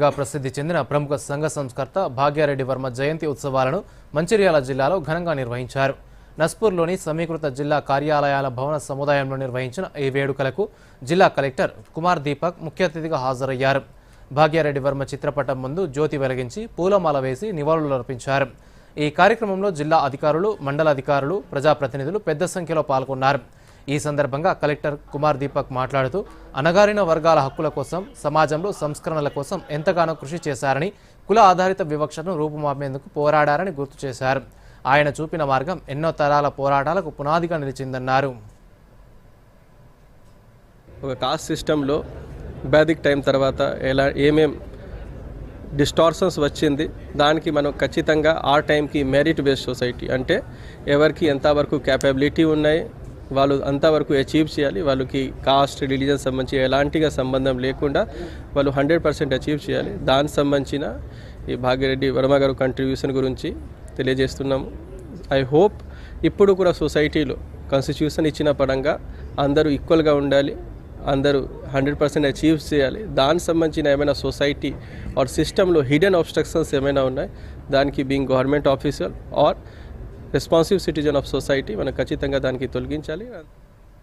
గా ప్రసిద్ధి చెందిన ప్రముఖ సంఘ సంస్కర్త భాగ్యారెడ్డి వర్మ జయంతి ఉత్సవాలను మంచిర్యాల జిల్లాలో ఘనంగా నిర్వహించారు. నస్పూర్లోని సమీకృత జిల్లా కార్యాలయాల భవన సముదాయంలో నిర్వహించిన ఈ వేడుకలకు జిల్లా కలెక్టర్ కుమార్ దీపక్ ముఖ్య అతిథిగా హాజరయ్యారు. భాగ్యారెడ్డి వర్మ చిత్రపటం ముందు జ్యోతి వెలిగించి పూలమాల వేసి నివాళులర్పించారు ఈ కార్యక్రమంలో జిల్లా అధికారులు మండల అధికారులు ప్రజాప్రతినిధులు పెద్ద సంఖ్యలో పాల్గొన్నారు. ఈ సందర్భంగా కలెక్టర్ కుమార్ దీపక్ మాట్లాడుతూ అణగారిన వర్గాల హక్కుల కోసం సమాజంలో సంస్కరణల కోసం ఎంతగానో కృషి చేశారని కుల ఆధారిత వివక్షను రూపుమాపేందుకు పోరాడారని గుర్తు చేశారు. ఆయన చూపిన మార్గం ఎన్నో తరాల పోరాటాలకు పునాదిగా నిలిచిందన్నారు. ఒక కాస్ట్ సిస్టంలో బ్యాదిక్ టైం తర్వాత ఎలా ఏమేం డిస్టార్షన్స్ వచ్చింది దానికి మనం ఖచ్చితంగా ఆ టైంకి మెరిట్ బేస్డ్ సొసైటీ అంటే ఎవరికి ఎంతవరకు క్యాపబిలిటీ ఉన్నాయి వాళ్ళు అంతవరకు అచీవ్ చేయాలి. వాళ్ళకి కాస్ట్ రిలీజన్ సంబంధించి ఎలాంటిగా సంబంధం లేకుండా వాళ్ళు హండ్రెడ్ పర్సెంట్ అచీవ్ చేయాలి. దానికి సంబంధించిన ఈ భాగ్యరెడ్డి వర్మ గారు కంట్రిబ్యూషన్ గురించి తెలియజేస్తున్నాము. ఐ హోప్ ఇప్పుడు కూడా సొసైటీలో కాన్స్టిట్యూషన్ ఇచ్చిన పరంగా అందరూ ఈక్వల్గా ఉండాలి. అందరూ హండ్రెడ్ పర్సెంట్ అచీవ్ చేయాలి. దానికి సంబంధించిన ఏమైనా సొసైటీ ఆర్ సిస్టంలో హిడెన్ ఆబ్స్ట్రక్షన్స్ ఏమైనా ఉన్నాయి? దానికి being government officer or responsive citizen of society మనం ఖచ్చితంగా దానికి తొలగించాలి.